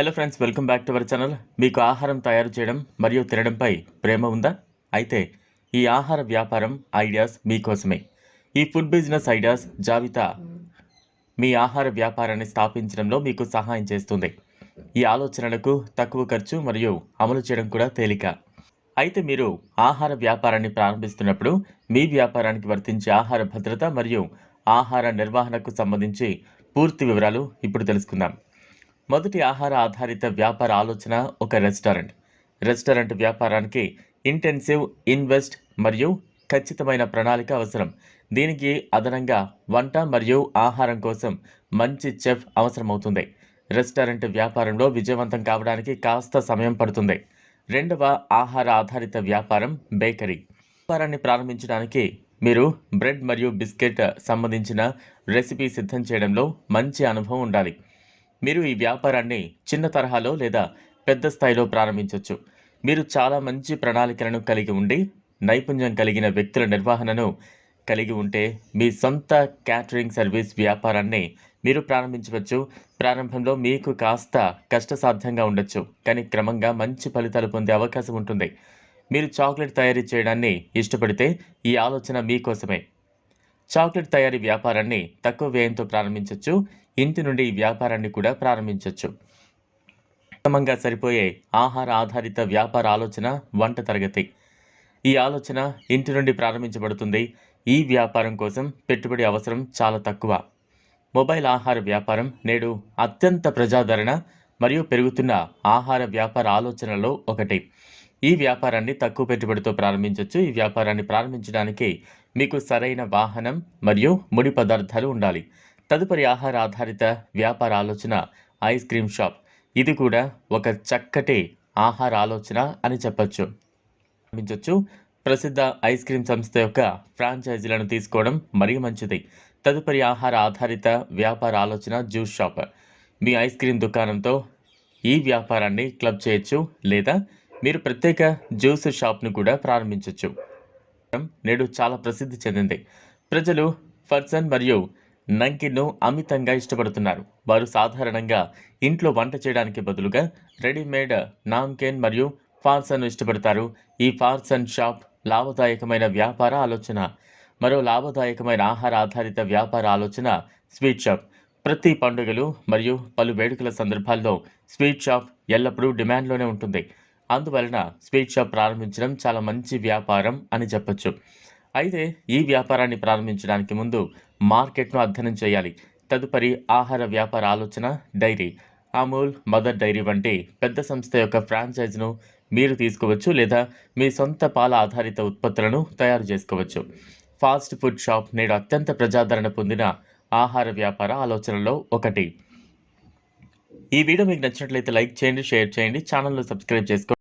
Hello friends welcome back to our channel మీకు ఆహారం తయారు చేయడం మరియు తినడంపై ప్రేమ ఉందా? అయితే ఈ ఆహార వ్యాపారం ఐడియాస్ మీకోసమే. ఈ ఫుడ్ బిజినెస్ ఐడియాస్ జాబితా మీ ఆహార వ్యాపారాన్ని స్థాపించడంలో మీకు సహాయం చేస్తుంది. ఈ ఆలోచనలకు తక్కువ ఖర్చు మరియు అమలు చేయడం కూడా తేలిక. అయితే మీరు ఆహార వ్యాపారాన్ని ప్రారంభిస్తున్నప్పుడు మీ వ్యాపారానికి వర్తించే ఆహార భద్రత మరియు ఆహార నిర్వహణకు సంబంధించి పూర్తి వివరాలు ఇప్పుడు తెలుసుకుందాం. మొదటి ఆహార ఆధారిత వ్యాపార ఆలోచన ఒక రెస్టారెంట్. రెస్టారెంట్ వ్యాపారానికి ఇంటెన్సివ్ ఇన్వెస్ట్ మరియు ఖచ్చితమైన ప్రణాళిక అవసరం. దీనికి అదనంగా వంట మరియు ఆహారం కోసం మంచి చెఫ్ అవసరమవుతుంది. రెస్టారెంట్ వ్యాపారంలో విజయవంతం కావడానికి కాస్త సమయం పడుతుంది. రెండవ ఆహార ఆధారిత వ్యాపారం బేకరీ. వ్యాపారాన్ని ప్రారంభించడానికి మీరు బ్రెడ్ మరియు బిస్కెట్ సంబంధించిన రెసిపీ సిద్ధం చేయడంలో మంచి అనుభవం ఉండాలి. మీరు ఈ వ్యాపారాన్ని చిన్న తరహాలో లేదా పెద్ద స్థాయిలో ప్రారంభించవచ్చు మీరు చాలా మంచి ప్రణాళికలను కలిగి ఉండి నైపుణ్యం కలిగిన వ్యక్తుల నిర్వహణను కలిగి ఉంటే మీ సొంత క్యాటరింగ్ సర్వీస్ వ్యాపారాన్ని మీరు ప్రారంభించవచ్చు. ప్రారంభంలో మీకు కాస్త కష్టసాధ్యంగా ఉండొచ్చు కానీ క్రమంగా మంచి ఫలితాలు పొందే అవకాశం ఉంటుంది. మీరు చాక్లెట్ తయారీ చేయడాన్ని ఇష్టపడితే ఈ ఆలోచన మీకోసమే. చాక్లెట్ తయారీ వ్యాపారాన్ని తక్కువ వ్యయంతో ప్రారంభించవచ్చు ఇంటి నుండి ఈ వ్యాపారాన్ని కూడా ప్రారంభించవచ్చు ఉత్తమంగా సరిపోయే ఆహార ఆధారిత వ్యాపార ఆలోచన వంట తరగతి. ఈ ఆలోచన ఇంటి నుండి ప్రారంభించబడుతుంది. ఈ వ్యాపారం కోసం పెట్టుబడి అవసరం చాలా తక్కువ. మొబైల్ ఆహార వ్యాపారం నేడు అత్యంత ప్రజాదరణ మరియు పెరుగుతున్న ఆహార వ్యాపార ఆలోచనలో ఒకటి. ఈ వ్యాపారాన్ని తక్కువ పెట్టుబడితో ప్రారంభించవచ్చు ఈ వ్యాపారాన్ని ప్రారంభించడానికి మీకు సరైన వాహనం మరియు ముడి పదార్థాలు ఉండాలి. తదుపరి ఆహార ఆధారిత వ్యాపార ఆలోచన ఐస్ క్రీమ్ షాప్. ఇది కూడా ఒక చక్కటి ఆహార ఆలోచన అని చెప్పచ్చు. ప్రారంభించవచ్చు ప్రసిద్ధ ఐస్ క్రీమ్ సంస్థ యొక్క ఫ్రాంచైజీలను తీసుకోవడం మరీ మంచిది. తదుపరి ఆహార ఆధారిత వ్యాపార ఆలోచన జ్యూస్ షాప్. మీ ఐస్ క్రీమ్ దుకాణంతో ఈ వ్యాపారాన్ని క్లబ్ చేయొచ్చు లేదా మీరు ప్రత్యేక జ్యూస్ షాప్ను కూడా ప్రారంభించవచ్చు నేడు చాలా ప్రసిద్ధి చెందింది. ప్రజలు ఫర్సన్ మరియు నంకిన్ను అమితంగా ఇష్టపడుతున్నారు. వారు సాధారణంగా ఇంట్లో వంట చేయడానికి బదులుగా రెడీమేడ్ నామ్కెన్ మరియు ఫార్సన్ ఇష్టపడతారు. ఈ ఫార్సన్ షాప్ లాభదాయకమైన వ్యాపార ఆలోచన మరో లాభదాయకమైన ఆహార ఆధారిత వ్యాపార ఆలోచన స్వీట్ షాప్. ప్రతి పండుగలు మరియు పలు వేడుకల సందర్భాల్లో స్వీట్ షాప్ ఎల్లప్పుడూ డిమాండ్లోనే ఉంటుంది. అందువలన స్వీట్ షాప్ ప్రారంభించడం చాలా మంచి వ్యాపారం అని చెప్పచ్చు. అయితే ఈ వ్యాపారాన్ని ప్రారంభించడానికి ముందు మార్కెట్ను అధ్యయనం చేయాలి. తదుపరి ఆహార వ్యాపార ఆలోచన డైరీ. అమూల్ మదర్ డైరీ వంటి పెద్ద సంస్థ యొక్క ఫ్రాంచైజ్ను మీరు తీసుకోవచ్చు లేదా మీ సొంత పాల ఆధారిత ఉత్పత్తులను తయారు చేసుకోవచ్చు. ఫాస్ట్ ఫుడ్ షాప్ నేడు అత్యంత ప్రజాదరణ పొందిన ఆహార వ్యాపార ఆలోచనలో ఒకటి. ఈ వీడియో మీకు నచ్చినట్లయితే లైక్ చేయండి షేర్ చేయండి ఛానల్ను సబ్స్క్రైబ్ చేసుకోండి